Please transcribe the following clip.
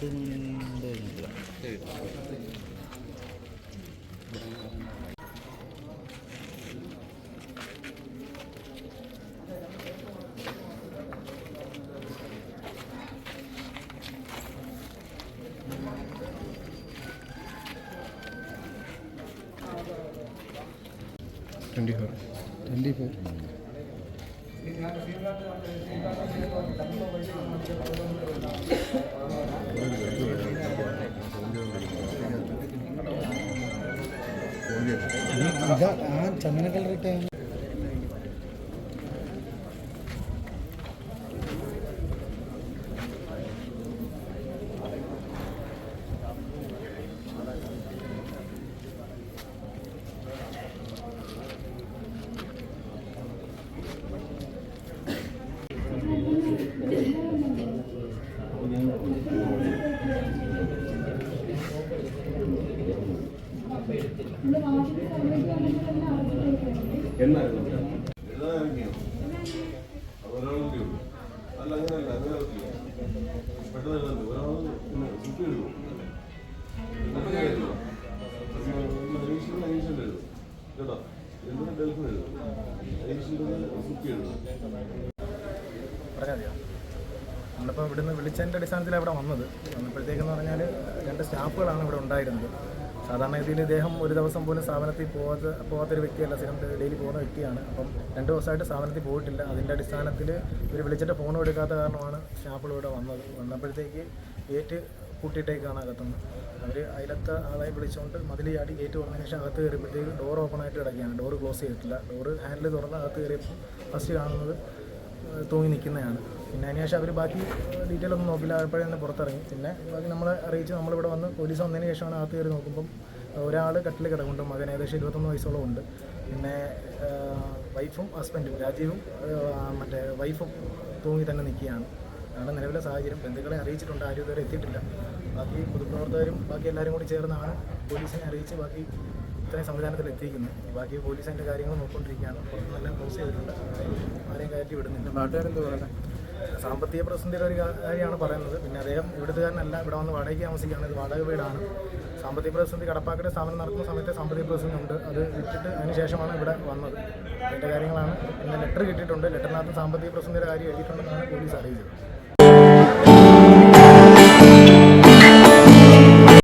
뜬 데는 뭐야? 네. Twenty four twenty four ഇതാ ആ ചന്ദന colour കേട്ടോ എന്തിനും നമ്മളിപ്പോൾ ഇവിടുന്ന് വിളിച്ചതിന്റെ അടിസ്ഥാനത്തിൽ അവിടെ വന്നത്. വന്നപ്പോഴത്തേക്കെന്ന് പറഞ്ഞാൽ രണ്ട് സ്റ്റാഫുകളാണ് ഇവിടെ ഉണ്ടായിരുന്നത്. സാധാരണ രീതിയിൽ ഇദ്ദേഹം ഒരു ദിവസം പോലും സ്ഥാപനത്തിൽ പോകാത്ത പോകാത്തൊരു വ്യക്തിയല്ല. സ്ഥിരം ഡെയിലി പോകുന്ന വ്യക്തിയാണ്. അപ്പം രണ്ട് ദിവസമായിട്ട് സ്ഥാപനത്തിൽ പോയിട്ടില്ല. അതിന്റെ അടിസ്ഥാനത്തിൽ ഇവർ വിളിച്ചിട്ട് ഫോണും എടുക്കാത്ത കാരണമാണ് സ്റ്റാഫുകൾ ഇവിടെ വന്നത്. വന്നപ്പോഴത്തേക്ക് ഗേറ്റ് കൂട്ടിയിട്ടേക്കാണ് അകത്തുനിന്ന്. അവർ അതിലത്തെ ആളെ വിളിച്ചുകൊണ്ട് മതിൽ ചാടി ഗേറ്റ് തുറന്നതിന് ശേഷം അകത്ത് കയറിയപ്പോഴത്തേക്ക് ഡോർ ഓപ്പൺ ആയിട്ട് കിടക്കുകയാണ്. ഡോർ ക്ലോസ് ചെയ്തിട്ടില്ല. ഡോർ ഹാൻഡിൽ തുറന്ന് അകത്ത് കയറിയപ്പോൾ ഫസ്റ്റ് കാണുന്നത് തൂങ്ങി നിൽക്കുന്നതാണ്. പിന്നെ അതിനുശേഷം അവർ ബാക്കി ഡീറ്റെയിൽ ഒന്നും നോക്കില്ല. അപ്പോഴേ തന്നെ പുറത്തിറങ്ങി. പിന്നെ ബാക്കി നമ്മളെ അറിയിച്ച് നമ്മളിവിടെ വന്ന് പോലീസ് വന്നതിന് ശേഷമാണ് അകത്ത് കയറി നോക്കുമ്പം ഒരാൾ കട്ടിൽ കിടക്കുന്നുണ്ട് മകൻ ഏകദേശം ഇരുപത്തൊന്ന് വയസ്സോളം ഉണ്ട്. പിന്നെ വൈഫും ഹസ്ബൻഡും രാജീവും മറ്റേ വൈഫും തൂങ്ങി തന്നെ നിൽക്കുകയാണ്. അതാണ് നിലവിലെ സാഹചര്യം. ബന്ധുക്കളെ അറിയിച്ചിട്ടുണ്ട്. ആരും ഇതുവരെ എത്തിയിട്ടില്ല. ബാക്കി പൊതുപ്രവർത്തകരും ബാക്കി എല്ലാവരും കൂടി ചേർന്നാണ് പോലീസിനെ അറിയിച്ച് ബാക്കി ഇത്രയും സംവിധാനത്തിൽ എത്തിയിരിക്കുന്നത് ബാക്കി പോലീസ് അതിന്റെ കാര്യങ്ങൾ നോക്കിക്കൊണ്ടിരിക്കുകയാണ്. നല്ല ക്ലോസ് ചെയ്തിട്ടുണ്ട്. കയറ്റി വിടുന്നില്ല നാട്ടുകാരെന്ത് പറയുന്നത് സാമ്പത്തിക പ്രതിസന്ധിയുടെ ഒരു കാര്യമാണ് പറയുന്നത്. പിന്നെ അദ്ദേഹം ഇവിടുത്തുകാരനല്ല ഇവിടെ വന്ന് വാടകയ്ക്ക് താമസിക്കുകയാണ്. ഇത് വാടക വീടാണ്. സാമ്പത്തിക പ്രതിസന്ധി കടപ്പാക്കയുടെ സ്ഥാപനം നടക്കുന്ന സമയത്ത് സാമ്പത്തിക പ്രതിസന്ധി ഉണ്ട്. അത് വിറ്റിട്ട് അതിന് ശേഷമാണ് ഇവിടെ വന്നത്. അതിന്റെ കാര്യങ്ങളാണ്. പിന്നെ ലെറ്റർ കിട്ടിയിട്ടുണ്ട്. ലെറ്ററിനകത്ത് സാമ്പത്തിക പ്രതിസന്ധിയുടെ കാര്യം എഴുതിയിട്ടുണ്ടെന്നാണ് പോലീസ് അറിയിച്ചത്.